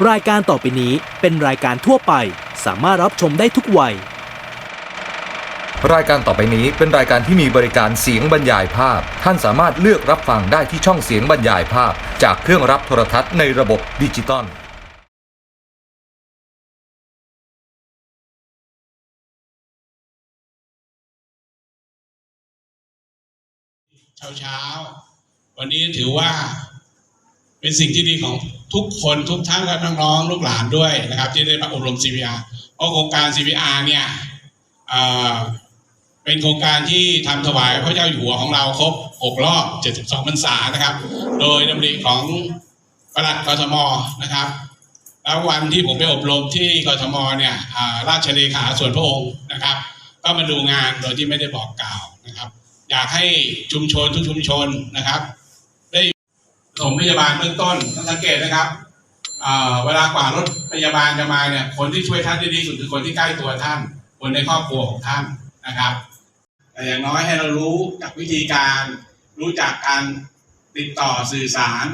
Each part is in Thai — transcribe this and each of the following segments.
รายการต่อไปนี้เป็นรายการทั่วไป สามารถรับชมได้ทุกวัย รายการต่อไปนี้เป็นรายการที่มีบริการเสียงบรรยายภาพ ท่านสามารถเลือกรับฟังได้ที่ช่องเสียงบรรยายภาพ จากเครื่องรับโทรทัศน์ในระบบดิจิตอลเช้าเช้าๆวันนี้ถือว่า เป็นสิ่งที่ดีของทุกคนทุกท่านและน้องๆลูกหลานด้วยนะครับ ที่ได้มาอบรม CPR เพราะโครงการ CPR เนี่ยเป็นโครงการที่ทำถวายพระเจ้าอยู่หัวของเราครบ 6 รอบ 72พรรษานะครับ โดยดำริของปลัดกทมนะครับ แล้ววันที่ผมไปอบรมที่กทมเนี่ยราชเลขาส่วนพระองค์นะครับ ก็มาดูงานโดยที่ไม่ได้บอกกล่าวนะครับ อยากให้ชุมชนทุกชุมชนนะครับ ปฐมพยาบาลเบื้องต้นต้องสังเกตนะครับเวลากว่ารถพยาบาลจะมาเนี่ยคนที่ช่วยท่านได้ดีสุดคือคนที่ใกล้ตัวท่าน คนในครอบครัวของท่านนะครับ แต่อย่างน้อยให้เรารู้จากวิธีการ รู้จักการติดต่อสื่อสาร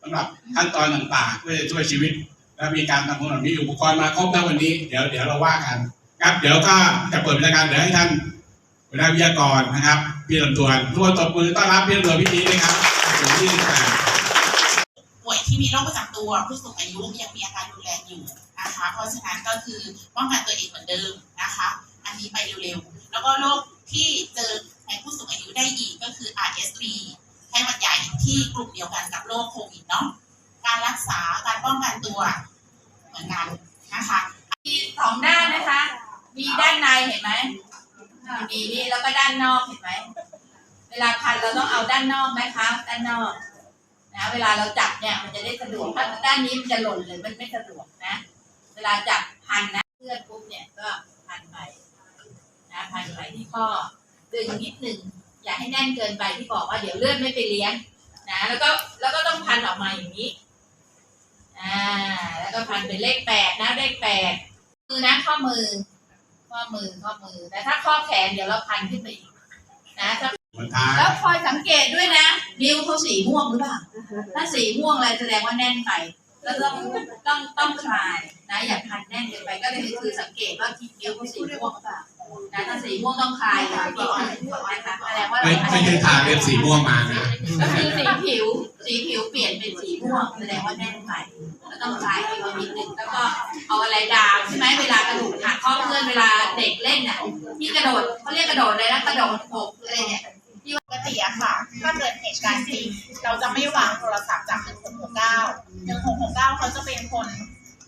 สำหรับขั้นตอนต่างๆ เพื่อจะช่วยชีวิต และมีการทำงานมีอุปกรณ์มาครบทั้งวันนี้เดี๋ยวเดี๋ยวเราว่ากันครับเดี๋ยวก็จะเปิดรายการเดี๋ยวให้ท่านหัวหน้าวิทยากรนะครับ พี่ลำดวนทุกคนตบมือต้อนรับพี่ลำดวนพี่นี้ด้วยครับถึงที่แปดป่วย ที่มีโรคประจำตัวผู้สูงอายุยังมีอาการรุนแรงอยู่นะคะ เพราะฉะนั้นก็คือป้องกันตัวเองเหมือนเดิมนะคะ อันนี้ไปเร็วๆ แล้วก็โรคที่เจอในผู้สูงอายุได้อีกก็คือ RSV ไข้หวัดใหญ่ที่กลุ่มเดียวกันกับโรคโควิดเนาะ การรักษาการป้องกันตัวเหมือนกันนะคะมีสองด้านนะคะ มีด้านในเห็นไหมมีนี่แล้วก็ด้านนอกเห็นไหม เวลาพันเราต้องเอาด้านนอกไหมคะ ด้านนอกนะเวลาเราจับ ด้สะดวกถ้าด้านนี้มันจะหล่นเลยมันไม่สะดวกนะ เวลาจับพันนะเพื่อนปุ๊บเนี่ยก็พันไปนะพันไปที่ข้อดึงนิดหนึ่งอย่าให้แน่นเกินไปที่บอกว่าเดี๋ยวเลือดไม่ไปเลี้ยงนะแล้วก็แล้วก็ต้องพันออกมาอย่างนี้อ่าแล้วก็พันเป็นเลขแปดนะเลขแปดมือนะข้อมือ ข้อมือข้อมือแต่ถ้าข้อแขนเดี๋ยวเราพันขึ้นไปอีกนะถ้าหัวท้ายแล้วคอยสังเกตด้วยนะนิ้วเขาสีม่วงหรือเปล่า ถ้าสีม่วงอะไรแสดงว่าแน่นไปแล้วต้องต้องต้องคลายนะอย่าพันแน่นเกินไปก็เลยคือสังเกตว่าที่นิ้วเขาสีม่วงหรือเปล่านะถ้าสีม่วงต้องคลายค่ะที่อ่อนนะคะแสดงว่าไม่ไม่ใช่ทาเล็บสีม่วงมานะก็คือสีผิวสีผิวเปลี่ยนเป็นสีม่วงแสดงว่าแน่นไปก็ต้องคลายนิ้วนิดนึงแล้วก็เอาอะไรดามใช่ไหมเวลากระดูกหักข้อเพื่อนเวลาเด็กเล่นน่ะที่กระโดดเขาเรียกกระโดดอะไรนะกระโดดหกอะไรเนี่ย ปกติอะค่ะ ถ้าเกิดเหตุการณ์จริงเราจะไม่วางโทรศัพท์จาก 1669 1669 เขาจะเป็นคน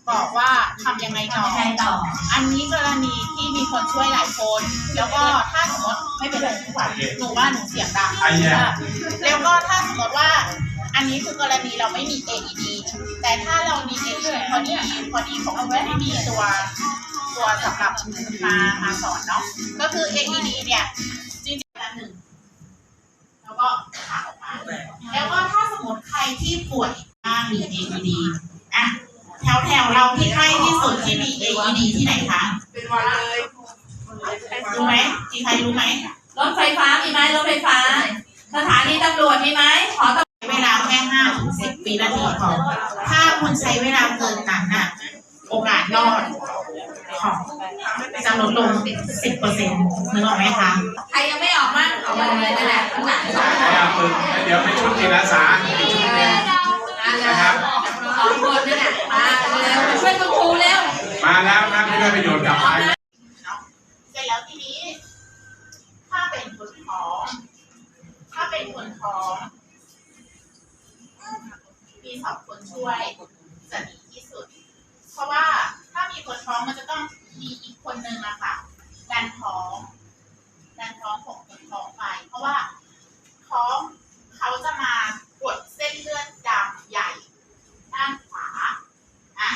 บอกว่าทำยังไงต่อทำยังไงต่ออันนี้กรณีที่มีคนช่วยหลายคน แล้วก็ถ้าสมมติไม่เป็นไรทุกวันหนูว่าหนูเสียงดังไอ้เนี่ยแล้วก็ถ้าสมมติว่าอันนี้คือกรณีเราไม่มี AED แต่ถ้าเรามี AED พอดีพอดีของเราไม่มีตัวตัวสำหรับมามาสอนเนาะก็คือ AED เนี่ย จริงๆอันหนึ่ง แล้วก็ขาออกมา แล้วก็ถ้าสมมติใคร ที่ป่วยบ้างมี AED อะแถวแถวๆเราที่ใกล้ที่สุดที่มี AED ที่ไหนคะเป็นวันเลยรู้ไหมมีใครรู้ไหมรถไฟฟ้ามีไหมรถไฟฟ้า สถานีตำรวจมีไหมขอตำรวจเวลาแค่ห้าถึงสิบวินาทีพอถ้าคุณใช้เวลาเกินนั้นน่ะ โอกาสรอด จะลดลงสิบเปอร์เซ็นต์นึกออกไหมคะใครยังไม่ออกมั่งออกมาเลยนั่นแหละข้างหลังสองคนให้เอาปืนเดี๋ยวไปชุดจิตอาสาอีกชุดหนึงนะครับ สองคนนั่นแหละมาเร็วมาช่วยคุณครูเร็ว มาแล้วนะไม่ได้ประโยชน์กลับไป เนาะเสร็จแล้วทีนี้ ถ้าเป็นคนท้อง ถ้าเป็นคนท้อง มีสองคนช่วยจะดีที่สุด เพราะว่าถ้ามีคนท้องมันจะต้อง มีอีกคนนึงอะค่ะดันท้องดันท้องของคนท้องไป เพราะว่าท้องเขาจะมากดเส้นเลือดดำใหญ่ ด้านขวาอะ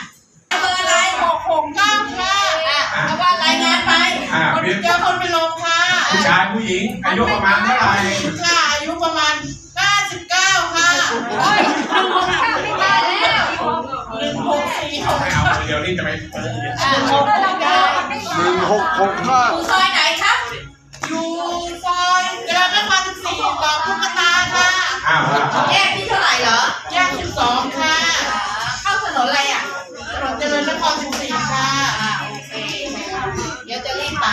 เบอร์อะไรหกหกเก้าค่ะอะเอาว่ารายงานไปอ่าคนเป็นเจอคนไปลงค่ะผู้ชายผู้หญิง อายุประมาณเท่าไหร่ค่ะอายุประมาณ99ค่ะโอ้ยทำของข้าวไม่ได้แล้วหนึ่งหกสี่หกไม่เอาเดี๋ยวนี้จะไปเปิด อะ หนึ่งหกหกห้าอยู่ซอยไหนครับ อยู่ซอยเจริญนครสิบสี่ต่อตุ๊กตาค่ะแยกที่เท่าไหร่เหรอ แยกสิบสองค่ะ เข้าถนนอะไรอะ ถนนเจริญนครสิบสี่ค่ะออเคเดี๋ยวจะรีบไป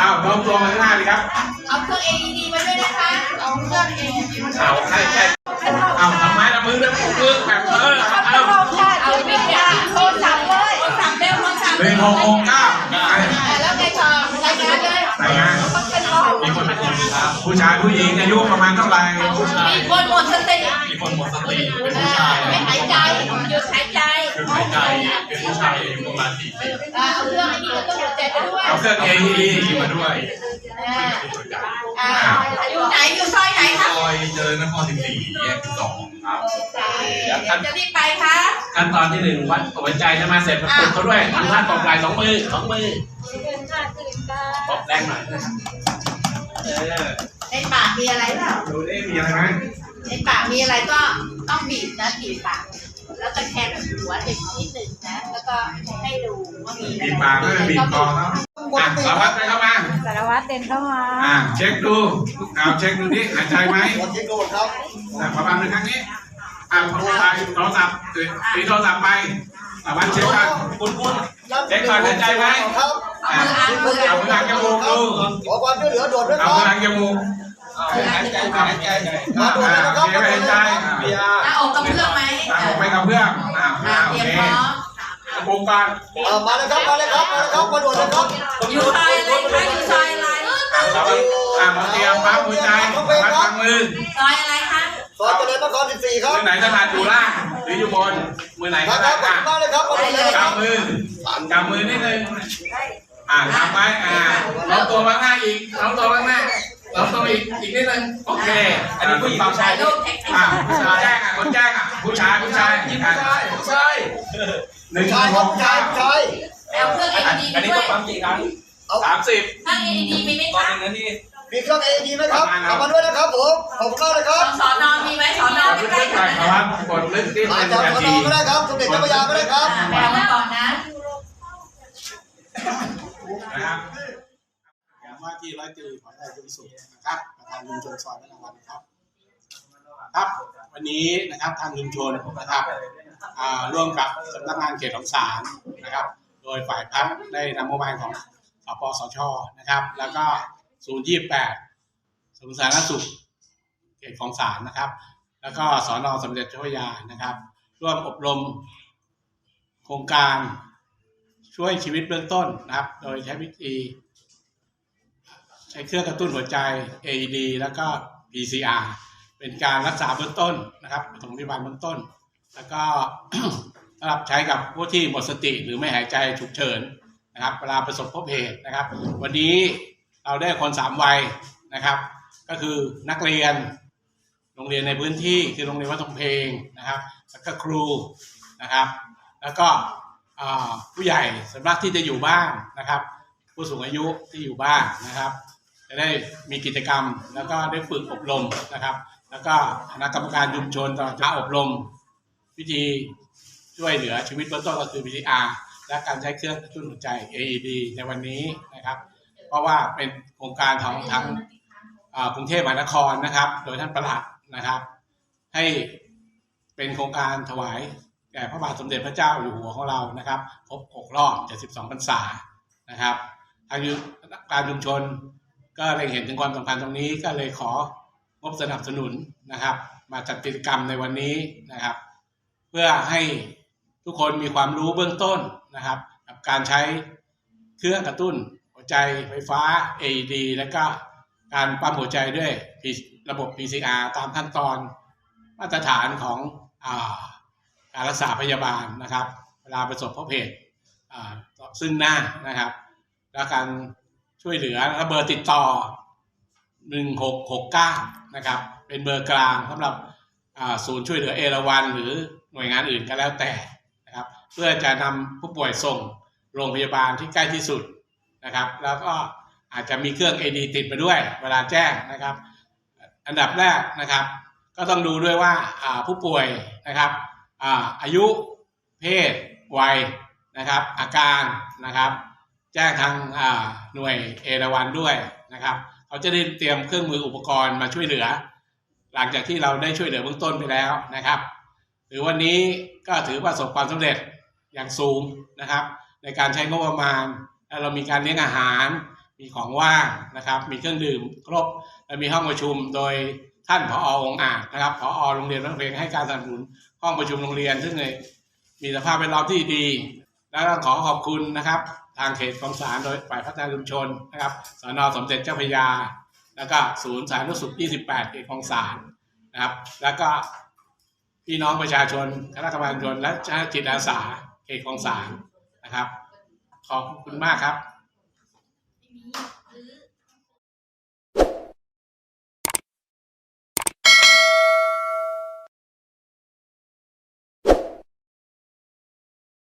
อ้าวน้องตัวมาข้างหน้าเลยครับเอาเครื่อง AED มาด้วยนะคะ เอาเครื่อง AED มาด้วยเอ้าใช่ใช่อ้าวทำไมละมือละมือแบบเออเอาเอาไปค่ะโทรศัพท์เลยโทรศัพท์เร็วโทเศัพท์หนึ่งหกหกเก้า นเลยรายงานมีคนผู้ชายผู้หญิงอายุประมาณเท่าไหร่มีคนหมดสติมีคนหมดสติเป็นเอผู้อชายไม่หายใจหยุดหายใจคือหายใจเป็นผู้ชายอายุประมาณสี่สิบเออเอาเครื่องไอ้นี่ก็ต้องหัวใจไปด้วยเอาเครื่อง AED มาด้วยอ่าอ่าอยู่ไหนอยู่ซอยไหนคะซอยเจริญนครสิบสี่แยกสองครับเดี๋ยวจะรีบไปคะขั้นตอนที่หนึ่งวัดหัวใจจะมาเสร็จมาปลุกเขาด้วยทำท่าตบไหล่สองมือสองมือ ตบแรงหน่อยนะครับเออในปากมีอะไรเปล่าดูได้มีอะไรไหมในปากมีอะไรก็ต้องบีบนะบีบปาก แล้วตะแคงหัวเด็กนิดหนึ่งนะ แล้วก็ให้ดูว่ามีอะไรบีบปากก็บีบคอแล้วอะสารวัตรไปเข้ามาสารวัตรเดินเข้ามาอะเช็คดูเอาเช็คดูนี่หายใจไหมวันที่โดนครับอะประมาณหนึ่งครั้งนี้อะโทรศัพท์โทรศัพท์ตีโทรศัพท์ไป สารวัตรเช็คก่อนคุณคุณเช็คก่อนหายใจไหมครับอะเอามือหลังจมูกดูขอความช่วยเหลือด่วนด้วยคเอารับมือหลังจมูกหายใจหายใจหน่อยอะอะโอเคไม่หายใจอะหน้าอกกระเพื่อมไหมอะออกไปกับเพื่อนอะอ่าอะโอเตรียมเคพร้อมปรุงก่อนเอ่อมาเลยครับมาเลยครับมาเลยครับมาด่วนเลยครับอยู่ซอยอะไรคะอยู่ซอยอะไรอะเราอะมาเตรียมปั๊มหัวใจมัดฟังมือซอยอะไรคะซอยเจริญนคร14ครับมือไหนถนัดอยู่ล่างห รืออยู่บนมือไหนมาก็คได้รับอะมาเลยครับมาด่วนเลยครับกำมือกำมือนิดนึงอะทำไว้อะล้อมตัวมาข้างหน้าอีกล้อมตัวมาข้างหน้าล้อมตัวอีกอีกนิดนึงโอเค อันนี้ผู้หญิงผู้ชาถ่ายยรูปแท็กซี่อะผู้ชายแจ้งอะคนแจ้งอะผู้ชายผู้ชายผู้ชายผู้ชายหนึ่งชายหครับกชาเก้ายชายเอาเครื่อง AED อันนี้ด้วต้อยงปั๊มกี่ครั้งสามสิบเครื่อง AED มีไหมตอนคะหนึ่งนาที มีเครื่อง AED ไหมครับเอามาด้วยนะครับผมขอบคุณมากเลยครับสอนอมีไหมสอนอลึใกล้กๆๆหกัน่อนยนะครับกดลึกที่มาเป็นจากนาสนทีก็ได้ครับสมเด็จเจ้าพระยาก็ได้ครับอ่าไปเอามาก่อนนะนะครับอย่างว่าที่ร้อยตรีขอได้คุณสุขนะครับประธานชุมชนซอยพระนวันนะครับ ครับ วันนี้นะครับทางชุมชนนะครับอ่าร่วมกับสำนักงานเขตของศาลนะครับ โดยฝ่ายพัฒน์ได้นำงบประมาณของสปสชนะครับ แล้วก็ ศูนย์ยี่แปดศูนย์สารสุขเขตของศาลนะครับ แล้วก็สอนอสมเด็จเจ้าพยานะครับ ร่วมอบรม โครงการช่วยชีวิตเบื้องต้นนะครับ โดยใช้วิธีใช้เครื่องกระตุ้นหัวใจ AED แล้วก็ PCR เป็นการรักษาเบื้องต้นนะครับปฐมพยาบาลเบื้องต้น แล้วก็สำหรับใช้กับผู้ที่หมดสติหรือไม่หายใจฉุกเฉินนะครับ เวลาประสบพบเหตุนะครับ วันนี้ เราได้คนสามวัยนะครับ ก็คือนักเรียน โรงเรียนในพื้นที่คือโรงเรียนวัดทงเพลงนะครับ แล้วก็ครูนะครับ แล้วก็ผู้ใหญ่สำหรับที่จะอยู่บ้านนะครับ ผู้สูงอายุที่อยู่บ้านนะครับ จะได้มีกิจกรรมแล้วก็ได้ฝึกอบรมนะครับ แล้วก็คณะกรรมการชุมชนตลอดการอบรมวิธีช่วยเหลือชีวิตเบื้องต้นก็คือ PCR และการใช้เครื่องกระตุ้นหัวใจ AED ในวันนี้นะครับ เพราะว่าเป็นโครงการของทางกรุงเทพมหานครนะครับ โดยท่านประหลัดนะครับ ให้เป็นโครงการถวายแก่พระบาทสมเด็จพระเจ้าอยู่หัวของเรานะครับครบ6รอบ72พรรษานะครับทางการชุมชนก็เลยเห็นถึงความสำคัญตรงนี้ก็เลยของบสนับสนุนนะครับ มาจัดกิจกรรมในวันนี้นะครับ เพื่อให้ทุกคนมีความรู้เบื้องต้นนะครับ กับการใช้เครื่องกระตุ้น หัวใจไฟฟ้า AED และก็การปั๊มหัวใจด้วยระบบ PCR ตามขั้นตอนมาตรฐานของอการรักษาพยาบาลนะครับ เวลาประสบพบเหตุซึ่งหน้านะครับ และการช่วยเหลือและเบอร์ติดต่อ 1669 นะครับ เป็นเบอร์กลางสำหรับศูนย์ช่วยเหลือเอราวันหรือหน่วยงานอื่นก็แล้วแต่นะครับ เพื่อจะนำผู้ป่วยส่งโรงพยาบาลที่ใกล้ที่สุด นะครับ แล้วก็อาจจะมีเครื่อง AD ติดมาด้วย เวลาแจ้งนะครับ อันดับแรกนะครับ ก็ต้องดูด้วยว่าผู้ป่วยนะครับอาอายุเพศวัยนะครับ อาการนะครับ แจ้งทางาหน่วยเอราวันด้วยนะครับเขาจะได้เตรียมเครื่องมืออุปกรณ์มาช่วยเหลือ หลังจากที่เราได้ช่วยเหลือเบื้องต้นไปแล้วนะครับหรือวันนี้ก็ถือประสบความสำเร็จอย่างสูงนะครับ ในการใช้งบประมาณ เรามีการเลี้ยงอาหาร มีของว่างนะครับ มีเครื่องดื่มครบและมีห้องประชุมโดยท่านผอองอาจนะครับผอโรงเรียนบ้านเพลงให้การสนับสนุนห้องประชุมโรงเรียน ซึ่งมีสภาพแวดล้อมที่ดี และขอขอบคุณนะครับ ทางเขตคลองสารโดยฝ่ายพัฒนาชุมชนนะครับสนสมเด็จเจ้าพยา แล้วก็ศูนย์สาธารณสุข 28 เขตคลองสารนะครับ แล้วก็พี่น้องประชาชนคณะกรรมการชนและเจ้าหน้าที่จิตอาสาเขตคลองสารนะครับ ขอบคุณมากครับ